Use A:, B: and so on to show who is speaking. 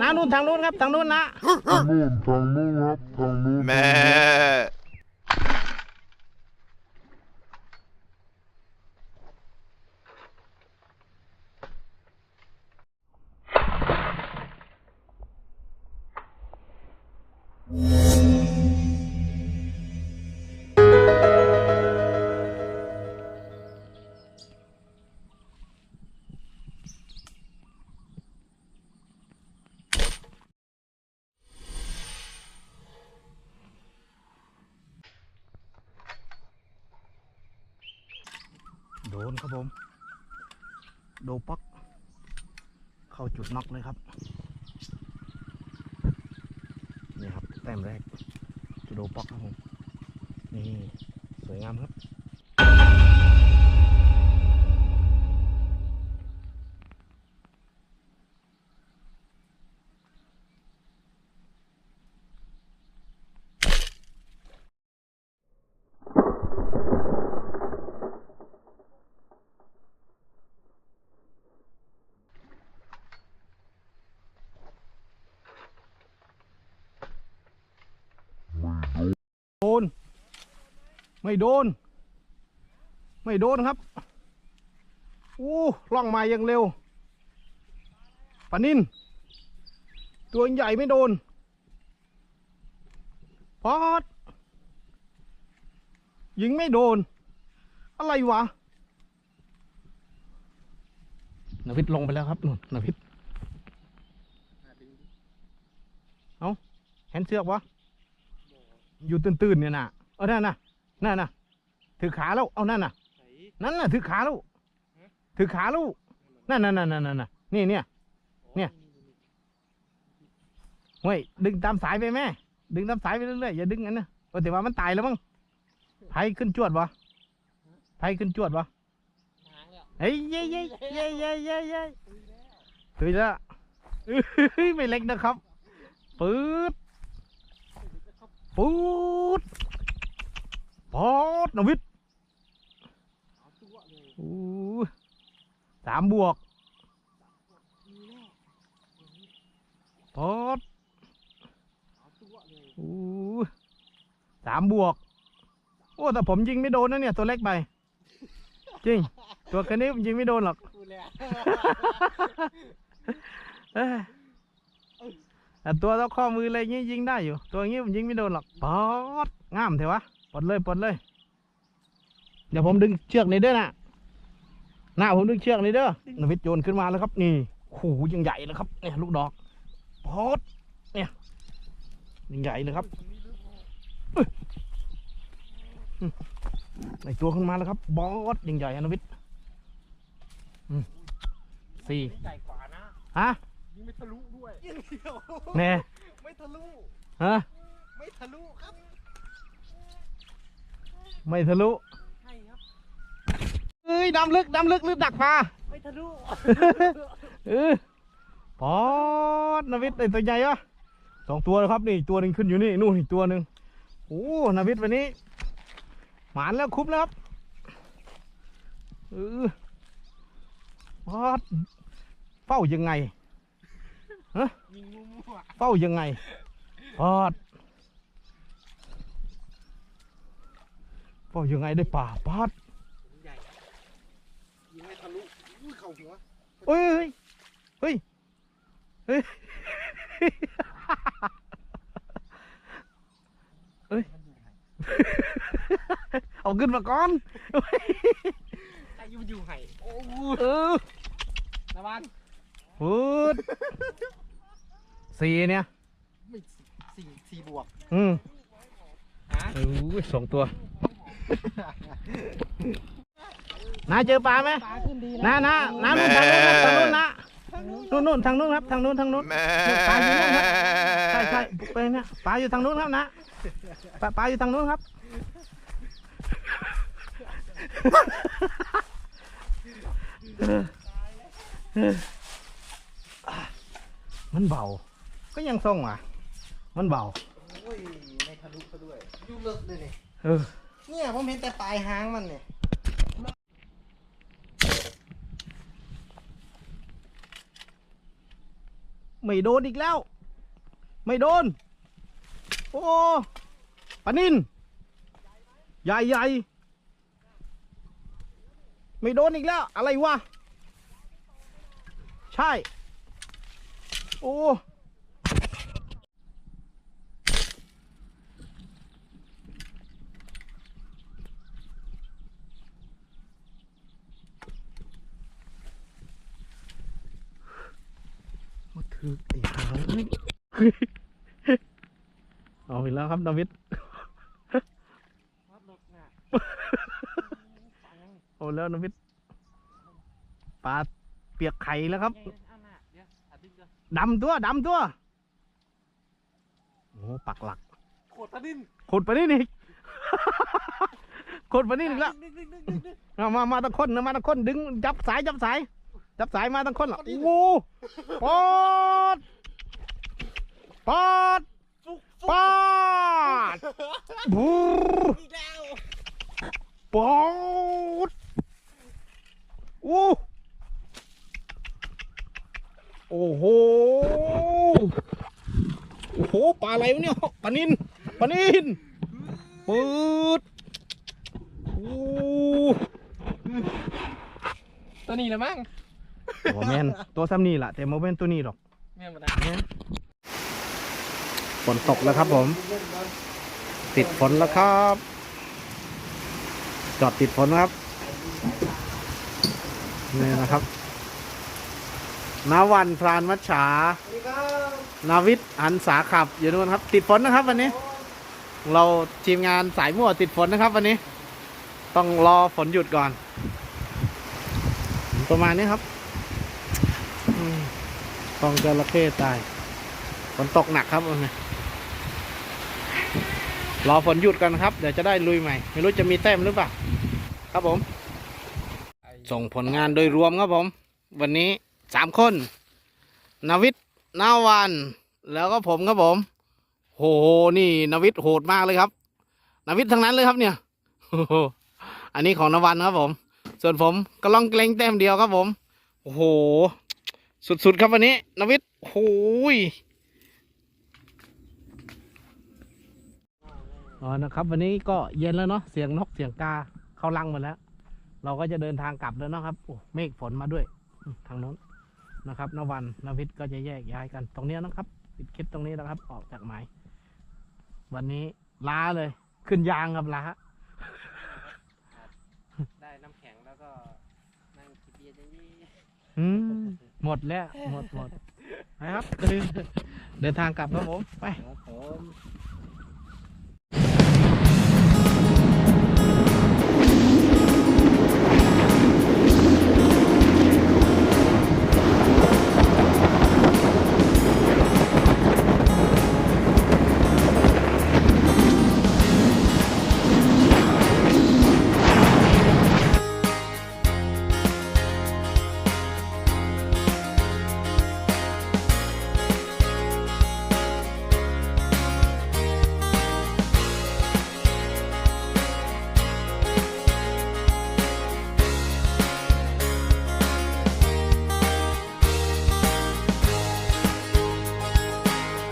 A: น้านู่นทางนู้นครับทางนู้นนะ
B: ทางนู้นทางนู้นครับทางนู้น
C: แม่
A: นครับผม โดปัก เข้าจุดน็อกเลยครับ นี่ครับ แต้มแรกจุดโดปักครับผม นี่ สวยงามครับ โดน ไม่โดน ไม่โดนครับอู้ล่องมาอย่างเร็วปานินตัวใหญ่ไม่โดนพอดยิงไม่โดน อะไรวะนวิทลงไปแล้วครับนุ่นนวิทเอาเห็นเสือกวะอยู่ตื่นๆเนี่ยนะเออนั่นน่ะ นั่นน่ะ ถือขาแล้ว เอานั่นน่ะ นั่นน่ะ ถือขาแล้ว ถือขาแล้ว นั่นนั่นนั่นนั่นน่ะนี่เนี่ย เนี่ยเฮ้ยดึงตามสายไปแม่ ดึงตามสายไปเรื่อยๆอย่าดึงงั้นนะโอ้แต่ว่ามันตายแล้วมั้งไผขึ้นจวดวะไผขึ้นจวดวะเฮ้ยเย้ยเย้ยเย้ยเย้ยเย้ยเย้ยถือแล้วเฮ้ยไม่เล็กนะครับปืดปูด ปอดนวิทย์อู้สามบวกปอดอู้สามบวก โอ้ แต่ผมยิงไม่โดนนะเนี่ย ตัวเล็กไป จริง ตัวแค่นี้ผมยิงไม่โดนหรอกเอ้ยแต่ตัวเท่าข้อมืออะไรเงี้ยยิงได้อยู่ ตัวงี้ผมยิงไม่โดนหรอกปอดงามเถอะวะ ปลดเลยปลดเลย เดี๋ยวผมดึงเชือกนี่เด้อนะหน้าผมดึงเชือกนี่เด้อนวิทย์โยนขึ้นมาแล้วครับ นี่หูยังใหญ่เลยครับเนี่ยลูกดอกปอดเนี่ยยังใหญ่เลยครับเอ้ยอืมไอตัวขึ้นมาแล้วครับ บอสยังใหญ่อะนวิทย์อืมสี่
D: ใหญ่กว่านะ
A: ฮะ
D: ยิงไม่ทะลุด้วยยิงเดียว
A: แน่
D: ไม่ทะลุ
A: ฮะ
D: ไม่ทะลุครับ
A: ไม่ทะลุ
D: ใช่ครับ
A: เอ้ยดำลึกดำลึกหรือดักปลา
D: ไม่ทะลุ
A: เออปอดนาวิทย์ไอตัวใหญ่วะสองตัวแล้วครับนี่อีกตัวหนึ่งขึ้นอยู่นี่นู่นอีกตัวหนึ่งโอ้นาวิทย์วันนี้ หมานแล้วคุ้มแล้วครับเออปอดเฝ้ายังไง
D: ยิงมั่ว
A: เฝ้ายังไงปอด เฝ้ายังไงได้ป่าปอด
D: ๆใหญ่ยิงไม่ทะลุอุ้ยเข่าหัว
A: เฮ้ยเฮ้ยเฮ้ยเฮ้ยเฮ้ยเอาขึ้นมาก่อน
D: ใจอยู่อยู่ไห่โอ้
A: เออ
D: ระวัง
A: พูดสี่เนี่ย
D: ไม่สี่สี่บวก
A: อืม
D: ฮะ
A: โอ้ยสองตัว น้าเจอปลาไหม
D: ตาขึ้นดี
A: น้าน้าน้านู่นทางนู้นครับทางนู้นนะนู่นนู่นทางนู้นครับทางนู้นทางนู้น
C: แม่
A: ปลาอยู่นู่นครับใช่ใช่ไปเนี่ยปลาอยู่ทางนู้นครับนะปลาปลาอยู่ทางนู้นครับมันเบา ก็ยังทรงอะ มันเบา
D: โอ้ยไม่ทะลุซะด้วยอยู่ลึกเลยเนี่ย
A: เนี่
D: ยผมเห็นแต่ปลายหางมันเนี่ย
A: ไม่โดนอีกแล้ว ไม่โดน โอ้ปานินใหญ่ใหญ่ไม่โดนอีกแล้ว อะไรวะ ใช่ โอ้ โอ้ถือไอ้หางนี่เอาอีกแล้วครับดาวิดโอ้แล้วดาวิดปลาเปียกไข่แล้วครับดำตัวดำตัวโอ้ปักหลัก
D: โคตรตะดิน
A: ขุดไปนี่อีกขุดไปนี่อีกแล้ว
D: นึกนึกนึกนึกนึก
A: เอามามาตั้งคนนะมาตั้งคนดึงจับสายจับสาย จับสายมาตั้งคนเหรอโอ้โหปอดปอด
D: ฟุก
A: ปอดบูร
D: อีกแล้ว
A: ปอดโอ้โอ้โห โอ้โห ปลาอะไรวะเนี่ย ปลานินปลานินปืดโอ้
D: ตัวนี้ละมั้ง
A: โหแมนตัวซ้ำนี่แหละแต่โมเมนตัวนี้หรอก
D: แม่มาได้
A: ฝนตกแล้วครับผม ติดฝนแล้วครับ จอดติดฝนครับนี่นะครับนาวันพรานมัชฉา
D: สวัสดีครับ
A: นาวิทย์หันสาขับ อยู่นู่นครับ ติดฝนนะครับ วันนี้ เราทีมงานสายมั่วติดฝนนะครับ วันนี้ ต้องรอฝนหยุดก่อน ประมาณนี้ครับ อืมตองจระเข้ตาย ฝนตกหนักครับวันนี้รอฝนหยุดกันครับ เดี๋ยวจะได้ลุยใหม่ ไม่รู้จะมีแต้มหรือเปล่า ครับผม ส่งผลงานโดยรวมครับผม วันนี้สามคน นาวิทย์นาวัน แล้วก็ผมครับผม โห นี่นาวิทย์โหดมากเลยครับ นาวิทย์ทั้งนั้นเลยครับเนี่ย อันนี้ของนวันครับผม ส่วนผมก็ล่องเกรงแต้มเดียวครับผม โอ้โห สุดๆครับวันนี้นาวิทย์โอ้โหยอ๋อนะครับ วันนี้ก็เย็นแล้วเนาะเสียงนกเสียงกาเข้าลังหมดแล้ว เราก็จะเดินทางกลับแล้วเนาะครับโอ้เมฆฝนมาด้วยอืมทางโน้นนะครับนวันนวิทย์ก็จะแยกย้ายกัน ตรงเนี้ยนะครับปิดคลิปตรงนี้นะครับ ออกจากหมายวันนี้ล้าเลย ขึ้นยางครับล้า
D: ได้น้ำแข็งแล้วก็นั่งกินเบียร์อย่างนี้
A: อืม หมดแล้ว หมดหมดนะครับเดินเดินทางกลับครับผม ไป
D: ครับผม